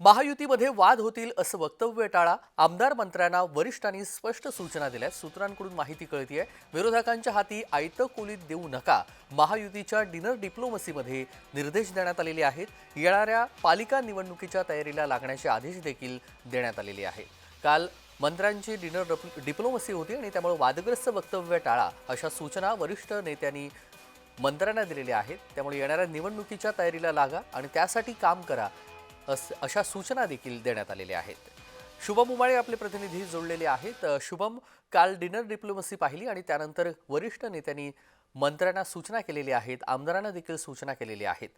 महायुतीमध्ये वाद होतील असं वक्तव्य टाळा आमदार मंत्र्यांना वरिष्ठांनी स्पष्ट सूचना दिल्या सूत्रांकडून माहिती कळतीये विरोधकांच्या हाती आयतं कोलीत देऊ नका. महायुतीच्या डिनर डिप्लोमसीमध्ये निर्देश देण्यात आलेले आहेत. येणाऱ्या पालिका निवडणुकीच्या तयारीला लागण्याचे आदेश देखील देण्यात आलेले आहेत. काल मंत्र्यांची डिनर डिप्लोमसी होती आणि त्यामुळे वादग्रस्त वक्तव्य टाळा अशा सूचना वरिष्ठ नेत्यांनी मंत्र्यांना दिलेल्या आहेत. त्यामुळे येणाऱ्या निवडणुकीच्या तयारीला लागा आणि त्यासाठी काम करा अस अशा सूचना देखील देण्यात आलेल्या आहेत. शुभम उमाळे आपले प्रतिनिधी जोडलेले आहेत. शुभम काल डिनर डिप्लोमसी पाहिली आणि त्यानंतर वरिष्ठ नेत्यांनी मंत्र्यांना सूचना केलेल्या आहेत आमदारांना देखील सूचना केलेल्या आहेत.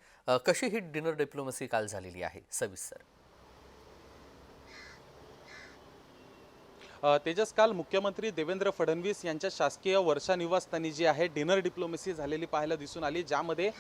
कशी ही डिनर डिप्लोमसी काल झालेली आहे? सविस्तर. तेजस काल मुख्यमंत्री देवेंद्र फडणवीस यांच्या शासकीय वर्षा निवासस्थानी जी आहे डिनर डिप्लोमसी झालेली पाहायला दिसून आली ज्यामध्ये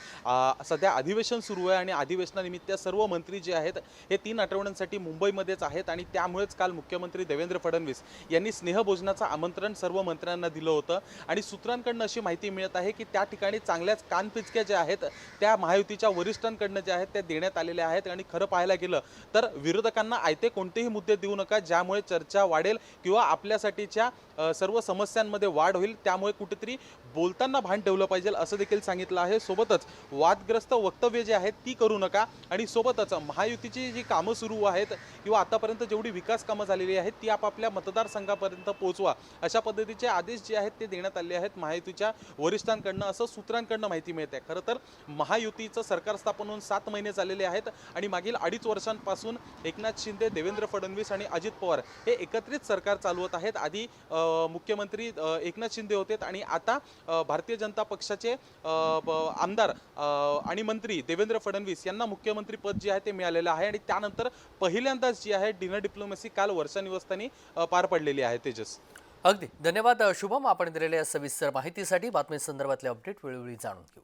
सध्या अधिवेशन सुरू आहे आणि अधिवेशनानिमित्त सर्व मंत्री जे आहेत हे तीन आठवड्यांसाठी मुंबईमध्येच आहेत आणि त्यामुळेच काल मुख्यमंत्री देवेंद्र फडणवीस यांनी स्नेहभोजनाचं आमंत्रण सर्व मंत्र्यांना दिलं होतं. आणि सूत्रांकडनं अशी माहिती मिळत आहे की त्या ठिकाणी चांगल्याच कानपिचक्या ज्या आहेत त्या महायुतीच्या वरिष्ठांकडनं ज्या आहेत त्या देण्यात आलेल्या आहेत. आणि खरं पाहायला गेलं तर विरोधकांना आयते कोणतेही मुद्दे देऊ नका ज्यामुळे चर्चा वाढेल किंवा किंवा आपल्यासाठीच्या सर्व समस्यांमध्ये वाढ होईल त्यामुळे कुठेतरी बोलताना भान ठेवलं पाहिजे असं देखील सांगितलं आहे. सोबतच वादग्रस्त वक्तव्य जे आहेत ती करू नका. आणि सोबतच महायुतीची जी कामं सुरू आहेत किंवा आतापर्यंत जेवढी विकास कामं झालेली आहेत ती आपापल्या मतदारसंघापर्यंत पोहोचवा. अशा पद्धतीचे आदेश जे आहेत ते देण्यात आले आहेत. महायुतीच्या वरिष्ठांकडनं असं सूत्रांकडनं माहिती मिळते. खरं तर महायुतीचं सरकार स्थापन होऊन सात महिने झालेले आहेत आणि मागील अडीच वर्षांपासून एकनाथ शिंदे देवेंद्र फडणवीस आणि अजित पवार हे एकत्रित सरकार चालवत आहेत. आधी मुख्यमंत्री एकनाथ शिंदे होते. आणि आता भारतीय जनता पक्षाचे आमदार आणि मंत्री देवेंद्र फडणवीस यांना मुख्यमंत्री पद जे आहे ते मिळालेलं आहे. आणि त्यानंतर पहिल्यांदाच जी आहे डिनर डिप्लोमसी काल वर्षा निवासस्थानी पार पडलेली आहे. तेजस. अगदी. धन्यवाद शुभम. आपण दिलेल्या सविस्तर माहितीसाठी बातमी संदर्भातले अपडेट वेळोवेळी जाणून घेऊ.